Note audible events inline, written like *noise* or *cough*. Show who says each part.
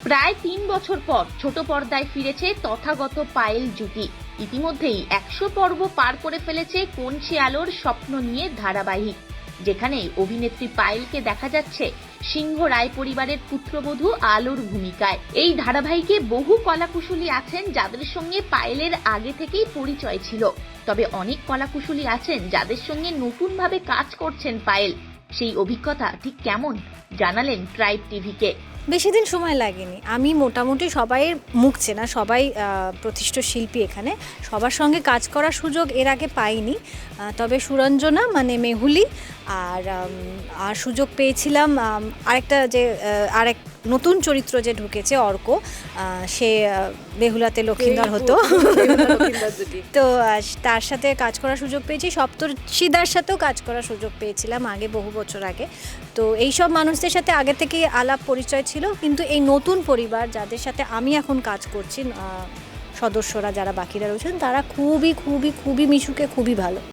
Speaker 1: প্রায় তিন বছর পর ছোট পর্দায় ফিরেছে তথাগত পায়েল জুটি। ইতিমধ্যেই একশো পর্ব পার করে ফেলেছে কোনছে আলোর স্বপ্ন নিয়ে ধারাবাহিক। যেখানে অভিনেত্রী পায়েলকে দেখা যাচ্ছে সিংহ রায় পরিবারের পুত্রবধূ আলোর ভূমিকায়। এই ধারাবাহিকে বহু কলাকুশলী আছেন যাদের সঙ্গে পায়েলের আগে থেকেই পরিচয় ছিল। তবে অনেক কলাকুশলী আছেন যাদের সঙ্গে নতুনভাবে কাজ করছেন পায়েল। সেই অভিজ্ঞতা ঠিক কেমন জানালেন ট্রাইব টিভিকে
Speaker 2: বেশি দিন সময় লাগেনি। আমি মোটামুটি সবাইয়ের মুখ চেনা, সবাই প্রতিষ্ঠ শিল্পী এখানে। সবার সঙ্গে কাজ করার সুযোগ এর আগে পাইনি। তবে সুরঞ্জনা মানে মেহুলি, আর আর সুযোগ পেয়েছিলাম আরেকটা যে আরেক নতুন চরিত্র যে ঢুকেছে অর্ক সে বেহুলাতে লক্ষিন্দর হতো। *laughs* তো তার সাথে কাজ করার সুযোগ পেয়েছি। সপ্তর্ষিদার সাথেও কাজ করার সুযোগ পেয়েছিলাম আগে বহু বছর আগে। তো এই সব মানুষদের সাথে আগে থেকেই আলাপ পরিচয় ছিল। কিন্তু এই নতুন পরিবার যাদের সাথে আমি এখন কাজ করছি সদস্যরা যারা বাকিরা রয়েছেন তারা খুবই খুবই খুবই মিশুকে খুবই ভালো।